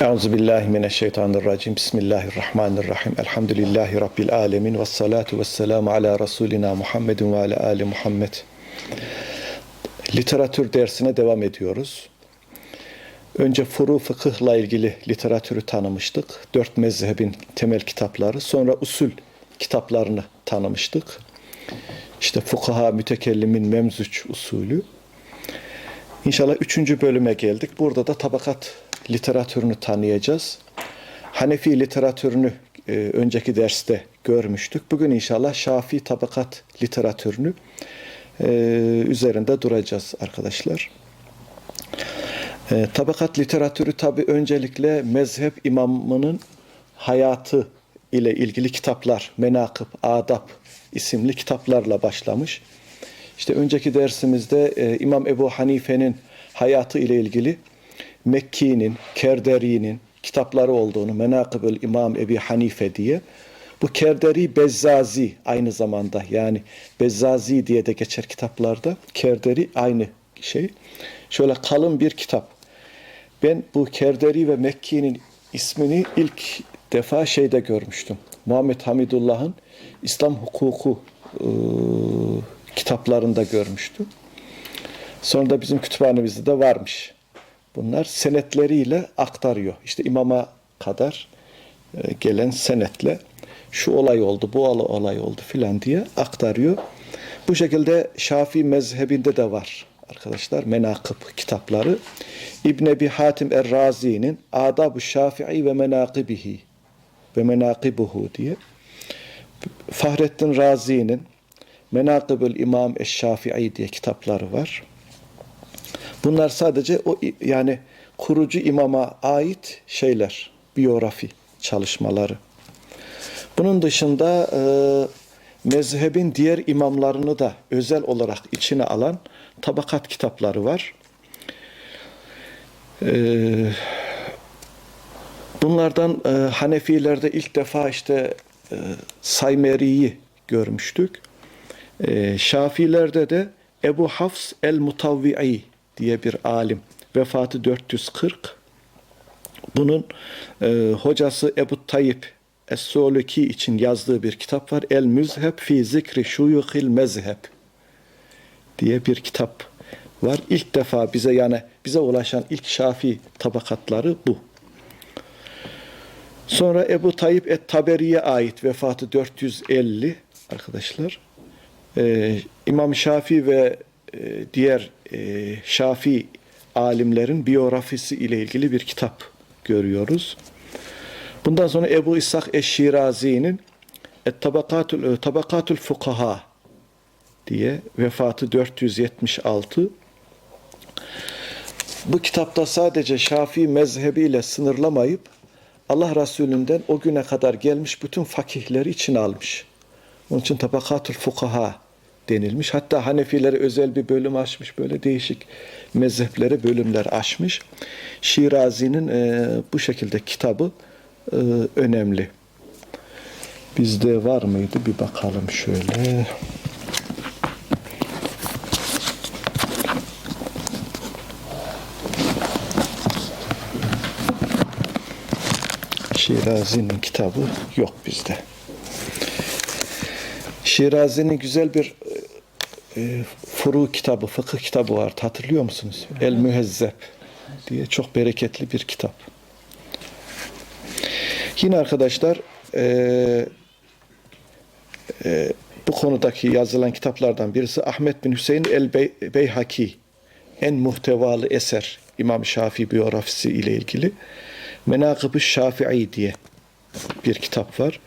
Euzu billahi mineşşeytanirracim. Bismillahirrahmanirrahim. Elhamdülillahi rabbil alamin ve salatu vesselamu ala rasulina Muhammedin ve ala ali Muhammed. Literatür dersine devam ediyoruz. Önce furu fıkıhla ilgili literatürü tanımıştık. Dört mezhebin temel kitapları. Sonra usul kitaplarını tanımıştık. İşte fukaha mütekellimin memzuç usulü. İnşallah üçüncü bölüme geldik. Burada da tabakat literatürünü tanıyacağız. Hanefi literatürünü e, önceki derste görmüştük. Bugün inşallah Şafii tabakat literatürünü e, üzerinde duracağız arkadaşlar. E, tabakat literatürü tabi öncelikle mezhep imamının hayatı ile ilgili kitaplar, menakıb, adab isimli kitaplarla başlamış. İşte önceki dersimizde e, İmam Ebu Hanife'nin hayatı ile ilgili Mekki'nin, Kerderi'nin kitapları olduğunu, Menakıbül İmam Ebi Hanife diye. Bu Kerderi Bezzazi aynı zamanda yani Bezzazi diye de geçer kitaplarda. Kerderi aynı şey. Şöyle kalın bir kitap. Ben bu Kerderi ve Mekki'nin ismini ilk defa şeyde görmüştüm. Muhammed Hamidullah'ın İslam hukuku e, kitaplarında görmüştüm. Sonra da bizim kütüphanemizde de varmış. Bunlar senetleriyle aktarıyor. İşte imama kadar e, gelen senetle şu olay oldu, bu olay oldu filan diye aktarıyor. Bu şekilde Şafii mezhebinde de var arkadaşlar menakıb kitapları. İbn Ebi Hatim Er-Razi'nin Adab-ı Şafii ve Menakibihi ve Menakibuhu diye Fahrettin Razi'nin Menakibül İmam Eş-Şafii diye kitapları var. Bunlar sadece o yani kurucu imama ait şeyler, biyografi çalışmaları. Bunun dışında e, mezhebin diğer imamlarını da özel olarak içine alan tabakat kitapları var. E, bunlardan e, Hanefilerde ilk defa işte e, Saymeri'yi görmüştük. E, Şafilerde de Ebu Hafs el-Mutavvi'i diye bir alim. Vefatı 440. Bunun e, hocası Ebu Tayyip Es-Suluki için yazdığı bir kitap var. El Müzheb fi Zikri Şuyuhil Mezheb diye bir kitap var. İlk defa bize yani bize ulaşan ilk Şafi tabakatları bu. Sonra Ebu Tayyip Et-Taberi'ye ait vefatı 450 arkadaşlar. Ee, İmam Şafi ve e, diğer e, Şafi alimlerin biyografisi ile ilgili bir kitap görüyoruz. Bundan sonra Ebu İshak Eşşirazi'nin Tabakatul Tabakatul Fukaha diye vefatı 476. Bu kitapta sadece Şafii mezhebiyle sınırlamayıp Allah Resulü'nden o güne kadar gelmiş bütün fakihleri içine almış. Onun için Tabakatul Fukaha denilmiş. Hatta Hanefilere özel bir bölüm açmış. Böyle değişik mezheplere bölümler açmış. Şirazi'nin e, bu şekilde kitabı e, önemli. Bizde var mıydı? Bir bakalım şöyle. Şirazi'nin kitabı yok bizde. Şirazi'nin güzel bir e, furu kitabı, fıkıh kitabı vardı. Hatırlıyor musunuz? El Mühezzeb diye çok bereketli bir kitap. Yine arkadaşlar e, e, bu konudaki yazılan kitaplardan birisi Ahmet bin Hüseyin el Beyhaki en muhtevalı eser İmam Şafii biyografisi ile ilgili Menakıb-ı Şafii diye bir kitap var.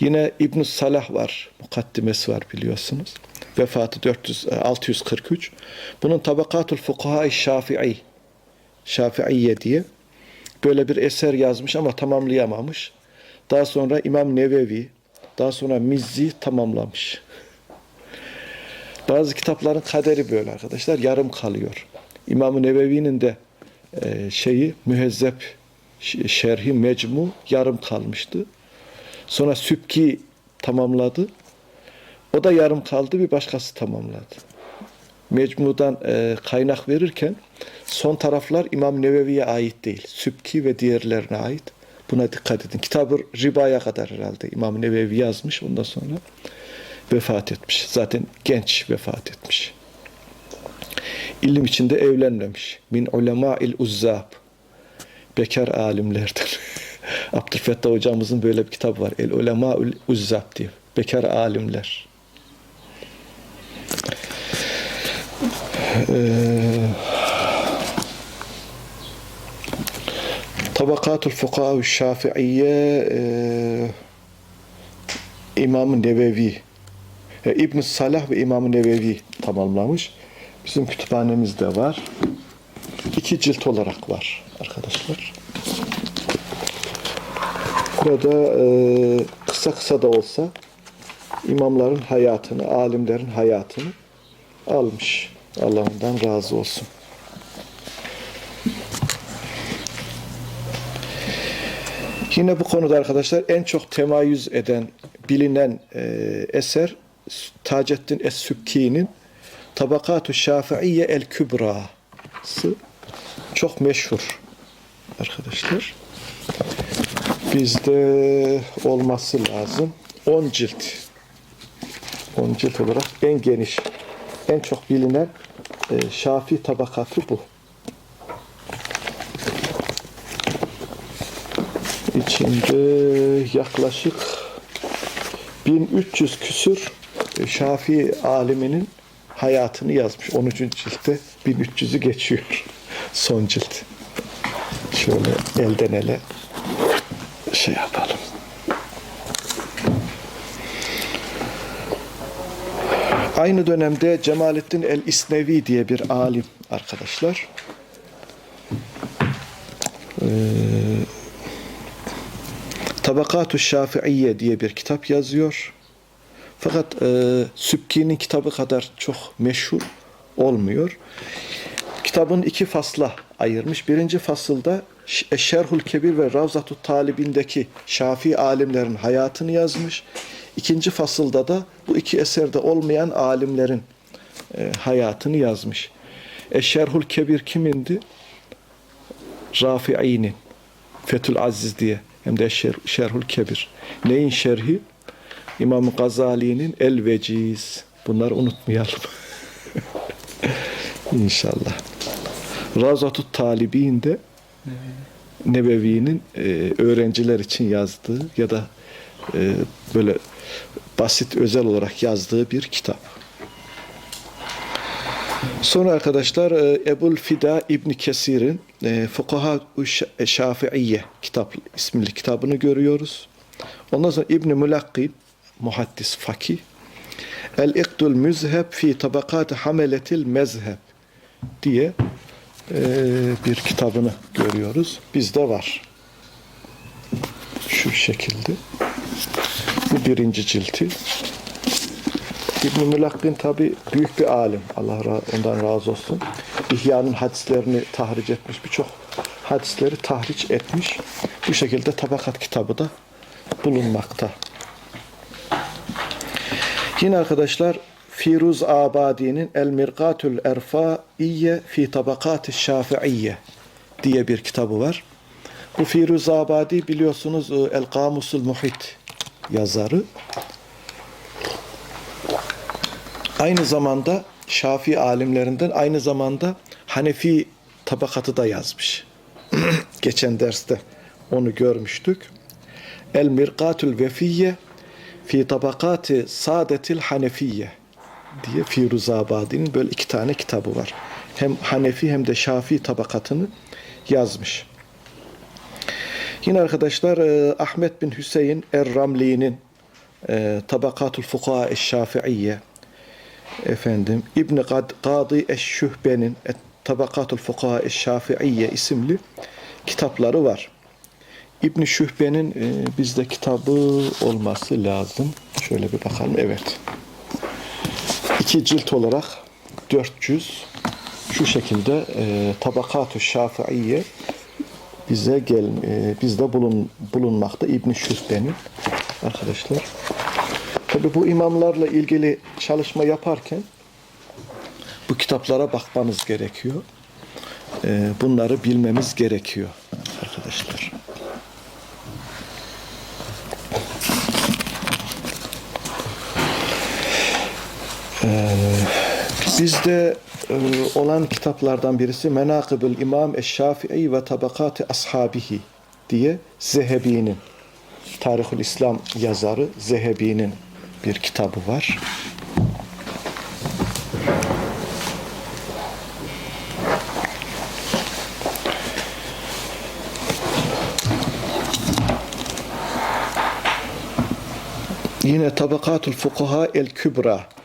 Yine İbn Salah var. Mukaddimesi var biliyorsunuz. Vefatı 400 643. Bunun Tabakatul Fukaha Şafii Şafiiye diye böyle bir eser yazmış ama tamamlayamamış. Daha sonra İmam Nevevi, daha sonra Mizzi tamamlamış. Bazı kitapların kaderi böyle arkadaşlar. Yarım kalıyor. İmam Nevevi'nin de e, şeyi mühezzep şerhi mecmu yarım kalmıştı. Sonra Sübki tamamladı. O da yarım kaldı, bir başkası tamamladı. Mecmu'dan e, kaynak verirken son taraflar İmam Nevevi'ye ait değil. Sübki ve diğerlerine ait. Buna dikkat edin. Kitabı Riba'ya kadar herhalde İmam Nevevi yazmış. Ondan sonra vefat etmiş. Zaten genç vefat etmiş. İlim içinde evlenmemiş. Min ulema'il uzzab. Bekar alimlerden. Abdülfettah hocamızın böyle bir kitabı var. El ulema'ül uzzab diye. Bekar alimler. Tabakatul Fukaha Şafiiye e, İmam-ı Nevevi e, İbn Salah ve İmam-ı Nevevi tamamlamış. Bizim kütüphanemizde var. İki cilt olarak var arkadaşlar. Burada e, kısa kısa da olsa imamların hayatını, alimlerin hayatını almış. Allah ondan razı olsun. Yine bu konuda arkadaşlar en çok temayüz eden, bilinen e, eser Taceddin Es-Sübki'nin Tabakatu Şafiiye El-Kübra'sı çok meşhur arkadaşlar. Bizde olması lazım. 10 cilt. 10 cilt olarak en geniş, en çok bilinen e, Şafii tabakatı bu. İçinde yaklaşık 1300 küsür e, Şafii aliminin hayatını yazmış. 10. ciltte 1300'ü geçiyor. Son cilt. Şöyle elden ele şey yapalım. Aynı dönemde Cemalettin el-İsnevi diye bir alim arkadaşlar. Ee, Tabakatu Şafiiye diye bir kitap yazıyor. Fakat e, Sübki'nin kitabı kadar çok meşhur olmuyor. Kitabın iki fasla ayırmış. Birinci fasılda Şerhul Kebir ve Ravzatut Talibindeki Şafii alimlerin hayatını yazmış. İkinci fasılda da bu iki eserde olmayan alimlerin e, hayatını yazmış. Eşerhul Kebir kimindi? Rafi'i'nin. Fethül Aziz diye. Hem de Şer- Şerhul Kebir. Neyin şerhi? İmam Gazali'nin El Veciz. Bunları unutmayalım. İnşallah. Razatut Talibin de Nebevi'nin e, öğrenciler için yazdığı ya da e, böyle basit özel olarak yazdığı bir kitap. Sonra arkadaşlar e, Ebul Fida İbni Kesir'in e, Fukaha Şafiiye kitap isimli kitabını görüyoruz. Ondan sonra İbni Mülakkin muhaddis fakih El İkdul Müzheb fi Tabakat Hameletil Mezheb diye e, bir kitabını görüyoruz. Bizde var. Şu şekilde. Bu birinci cilti. İbn-i Mülakkin tabi büyük bir alim. Allah ondan razı olsun. İhya'nın hadislerini tahric etmiş. Birçok hadisleri tahric etmiş. Bu şekilde tabakat kitabı da bulunmakta. Yine arkadaşlar Firuz Abadi'nin El Mirqatul Erfaiye fi Tabakati Şafiiye diye bir kitabı var. Bu Firuz Abadi biliyorsunuz e, El Kamusul Muhit yazarı. Aynı zamanda Şafii alimlerinden aynı zamanda Hanefi tabakatı da yazmış. Geçen derste onu görmüştük. El Mirqatul Vefiye fi tabakati Sadetil Hanefiye diye Firuzabadi'nin böyle iki tane kitabı var. Hem Hanefi hem de Şafii tabakatını yazmış. Yine arkadaşlar e, Ahmet bin Hüseyin Er-Ramli'nin e, Tabakatul Fukaha Eş-Şafiiye efendim İbn Kad Kadi Eş-Şühbe'nin Et- Tabakatul Fukaha Eş-Şafiiye isimli kitapları var. İbn Şühbe'nin e, bizde kitabı olması lazım. Şöyle bir bakalım. Evet. İki cilt olarak 400 şu şekilde e, Tabakatu Şafiiye bize gel e, bizde bulun bulunmakta İbn Şühbe'nin arkadaşlar. Tabi bu imamlarla ilgili çalışma yaparken Bu kitaplara bakmanız gerekiyor. Ee, bunları bilmemiz gerekiyor arkadaşlar. Ee, bizde e, olan kitaplardan birisi Menakıbül İmam Eşşafii ve Tabakati Ashabihi diye Zehebi'nin Tarihül İslam yazarı Zehebi'nin bir kitabı var. Yine Tabakatul Fukaha El Kübra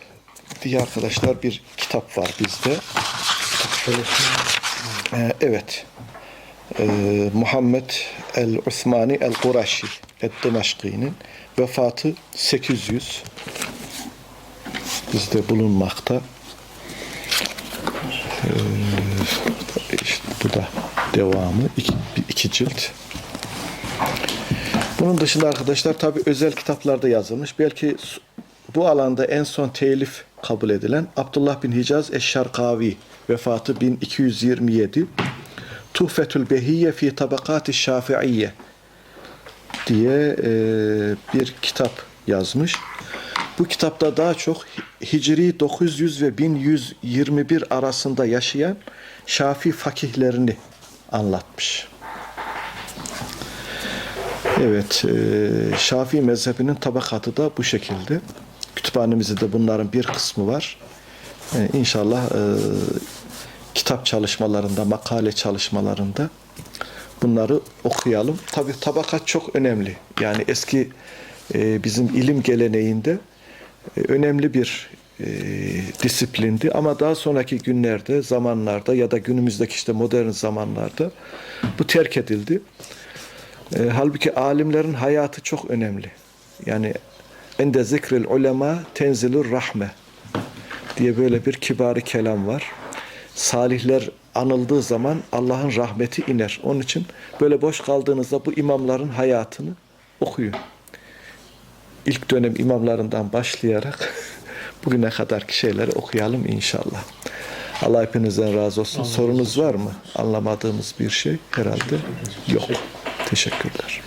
diye arkadaşlar bir kitap var bizde. Ee, evet. Ee, Muhammed El Osmani El Kuraşi El Dimaşki'nin vefatı 800 bizde bulunmakta. Ee, işte bu da devamı iki, iki cilt. Bunun dışında arkadaşlar tabi özel kitaplarda yazılmış. Belki bu alanda en son telif kabul edilen Abdullah bin Hicaz Eşşarkavi vefatı 1227 Tuhfetül Behiyye fi Tabakati Şafiiyye diye e, bir kitap yazmış. Bu kitapta daha çok Hicri 900 ve 1121 arasında yaşayan Şafi fakihlerini anlatmış. Evet, e, Şafii mezhebinin tabakatı da bu şekilde. Kütüphanemizde de bunların bir kısmı var. E, inşallah e, kitap çalışmalarında, makale çalışmalarında bunları okuyalım. Tabii tabakat çok önemli. Yani eski e, bizim ilim geleneğinde e, önemli bir e, disiplindi. Ama daha sonraki günlerde, zamanlarda ya da günümüzdeki işte modern zamanlarda bu terk edildi. E, halbuki alimlerin hayatı çok önemli. Yani ende zikril ulema tenzilur rahme diye böyle bir kibari kelam var. Salihler anıldığı zaman Allah'ın rahmeti iner. Onun için böyle boş kaldığınızda bu imamların hayatını okuyun. İlk dönem imamlarından başlayarak bugüne kadarki şeyleri okuyalım inşallah. Allah hepinizden razı olsun. Sorunuz var mı? Anlamadığımız bir şey herhalde yok. Teşekkürler.